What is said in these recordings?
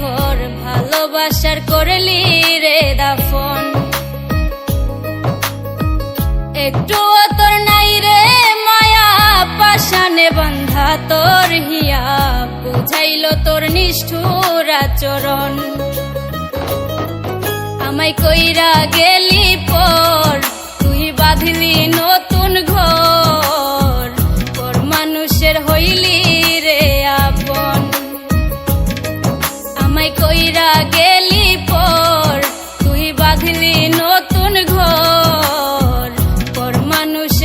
ঘর, ভালোবাসার করলি রে দাফন। একটু তোর নাই রে মায়া পাশানে বন্ধা তোর হিয়া, বুঝাইল তোর নিষ্ঠুর আচরণ। আমায় কইরা গেলি পর, তুই বাঁধলি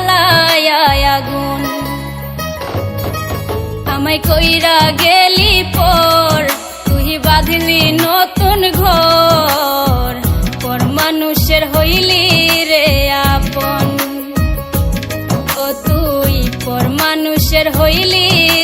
জ্বালায় আগুন। আমায় কইরা গেলি পর, তুই বাঁধলি নতুন ঘর। পর মানুষের হইলি রে আপন। ও তুই, পর মানুষের হইলি